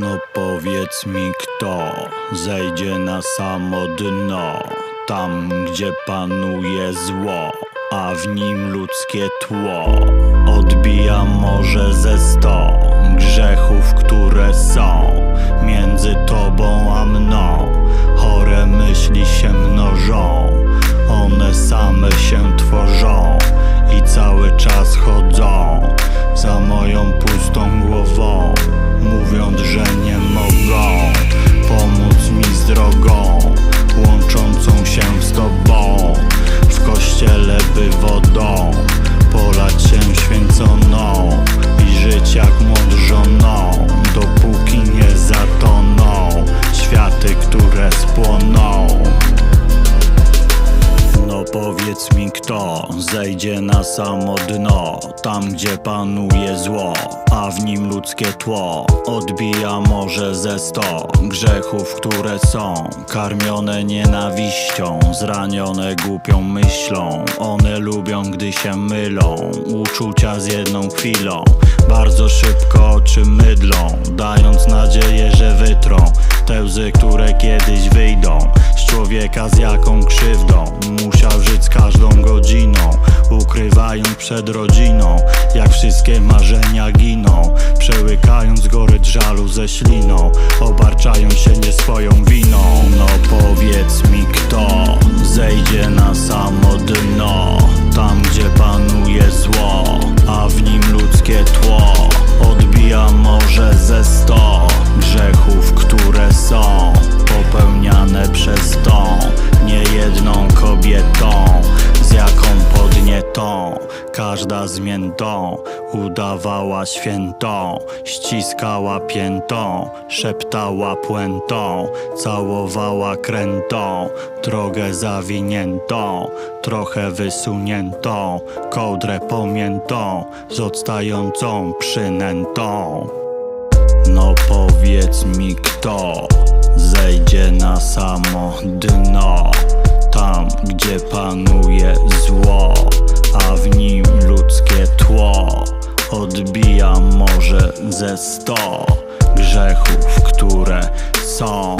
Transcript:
No powiedz mi kto zejdzie na samo dno Tam gdzie panuje zło, a w nim ludzkie tło. Odbija może ze sto kto zejdzie na samo dno Tam gdzie panuje zło, a w nim ludzkie tło Odbija może ze sto grzechów, które są Karmione nienawiścią, zranione głupią myślą. One lubią gdy się mylą, uczucia z jedną chwilą Bardzo szybko oczy mydlą, dając nadzieję, że wytrą. Te łzy, które kiedyś wyjdą z człowieka z jaką krzywdą? Musiał żyć z każdą godziną Ukrywając przed rodziną Jak wszystkie marzenia giną Przełykając gorycz żalu ze śliną Obarczając się nie swoją winą podnietą Każda zmiętą Udawała świętą Ściskała piętą Szeptała puentą Całowała krętą Drogę zawiniętą Trochę wysuniętą Kołdrę pomiętą Z odstającą przynętą no powiedz mi kto zejdzie na samo dno. Tam gdzie panuje zło, a w nim ludzkie tło. Odbija może ze sto grzechów, które są